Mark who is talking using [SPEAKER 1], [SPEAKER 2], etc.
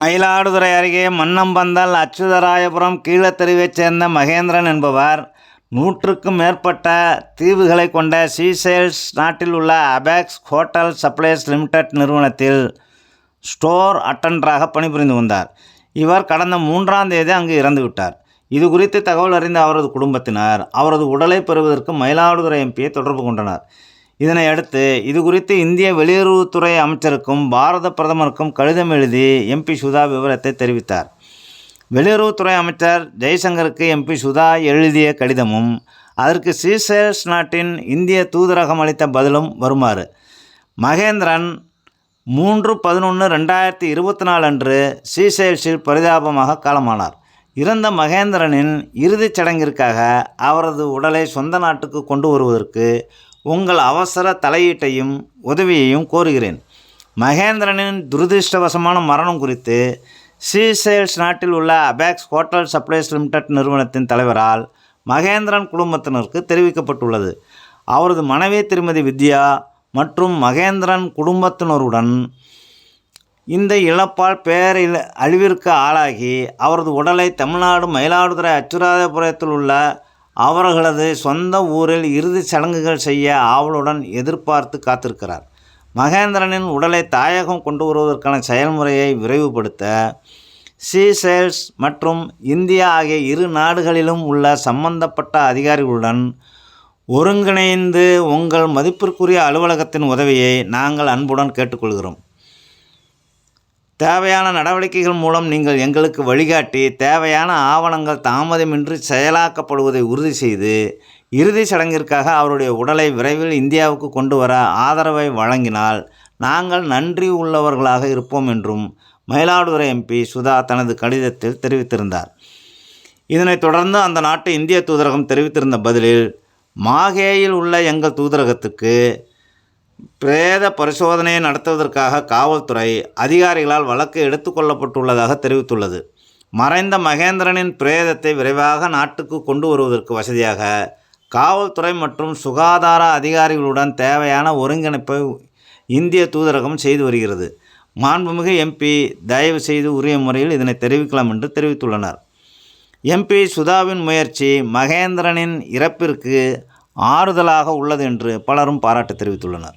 [SPEAKER 1] மயிலாடுதுறை அருகே மன்னம்பந்தல் அச்சுதராயபுரம் கீழத்தெருவைச் சேர்ந்த மகேந்திரன் என்பவர் நூற்றுக்கும் மேற்பட்ட தீவுகளை கொண்ட சீசெல்ஸ் நாட்டில் உள்ள அபேக்ஸ் ஹோட்டல் சப்ளைஸ் லிமிடெட் நிறுவனத்தில் ஸ்டோர் அட்டண்டராக பணிபுரிந்து வந்தார். இவர் கடந்த மூன்றாம் தேதி அங்கு இறந்துவிட்டார். இது குறித்து தகவல் அறிந்த அவரது குடும்பத்தினர் அவரது உடலை பெறுவதற்கு மயிலாடுதுறை எம்பியை தொடர்பு கொண்டனர். இதனையடுத்து இது குறித்து இந்திய வெளியுறவுத்துறை அமைச்சருக்கும் பாரத பிரதமருக்கும் கடிதம் எழுதி எம்பி சுதா விவரத்தை தெரிவித்தார். வெளியுறவுத்துறை அமைச்சர் ஜெய்சங்கருக்கு எம்பி சுதா எழுதிய கடிதமும் அதற்கு சீசேல்ஸ் நாட்டின் இந்திய தூதரகம் அளித்த பதிலும் வருமாறு. மகேந்திரன் மூன்று பதினொன்று ரெண்டாயிரத்தி இருபத்தி நாலு அன்று சீசேல்ஸில் பரிதாபமாக காலமானார். இறந்த மகேந்திரனின் இறுதிச் சடங்கிற்காக அவரது உடலை சொந்த நாட்டுக்கு கொண்டு வருவதற்கு உங்கள் அவசர தலையீட்டையும் உதவியையும் கோருகிறேன். மகேந்திரனின் துரதிருஷ்டவசமான மரணம் குறித்து சீசேல்ஸ் நாட்டில் உள்ள அபேக்ஸ் ஹோட்டல் சப்ளைஸ் லிமிடெட் நிறுவனத்தின் தலைவரால் மகேந்திரன் குடும்பத்தினருக்கு தெரிவிக்கப்பட்டுள்ளது. அவரது மனைவி திருமதி வித்யா மற்றும் மகேந்திரன் குடும்பத்தினருடன் இந்த இழப்பால் பேரில் அழிவிற்கு ஆளாகி அவரது உடலை தமிழ்நாடு மயிலாடுதுறை அச்சுராதபுரத்தில் உள்ள அவர்களது சொந்த ஊரில் இறுதிச் சடங்குகள் செய்ய ஆவலுடன் எதிர்பார்த்து காத்திருக்கிறார். மகேந்திரனின் உடலை தாயகம் கொண்டு வருவதற்கான செயல்முறையை விரைவுபடுத்த சீசெல்ஸ் மற்றும் இந்தியா ஆகிய இரு நாடுகளிலும் உள்ள சம்பந்தப்பட்ட அதிகாரிகளுடன் ஒருங்கிணைந்து உங்கள் மதிப்பிற்குரிய அலுவலகத்தின் உதவியை நாங்கள் அன்புடன் கேட்டுக்கொள்கிறோம். தேவையான நடவடிக்கைகள் மூலம் நீங்கள் எங்களுக்கு வழிகாட்டி தேவையான ஆவணங்கள் தாமதமின்றி செயலாக்கப்படுவதை உறுதி செய்து இறுதி சடங்கிற்காக அவருடைய உடலை விரைவில் இந்தியாவுக்கு கொண்டு வர ஆதரவை வழங்கினால் நாங்கள் நன்றி உள்ளவர்களாக இருப்போம் என்றும் மயிலாடுதுறை எம்பி சுதா தனது கடிதத்தில் தெரிவித்திருந்தார். இதனைத் தொடர்ந்து அந்த நாட்டு இந்திய தூதரகம் தெரிவித்திருந்த பதிலில் மாகேயில் உள்ள எங்கள் தூதரகத்துக்கு பிரேத பரிசோதனையை நடத்துவதற்காக காவல்துறை அதிகாரிகளால் வழக்கு எடுத்துக்கொள்ளப்பட்டுள்ளதாக தெரிவித்துள்ளது. மறைந்த மகேந்திரனின் பிரேதத்தை விரைவாக நாட்டுக்கு கொண்டு வருவதற்கு வசதியாக காவல்துறை மற்றும் சுகாதார அதிகாரிகளுடன் தேவையான ஒருங்கிணைப்பை இந்திய தூதரகம் செய்து வருகிறது. மாண்புமிகு எம்பி தயவு செய்து உரிய முறையில் இதனை தெரிவிக்கலாம் என்று தெரிவித்துள்ளனர். எம்பி சுதாவின் முயற்சி மகேந்திரனின் இறப்பிற்கு ஆறுதலாக உள்ளது என்று பலரும் பாராட்டு தெரிவித்துள்ளனர்.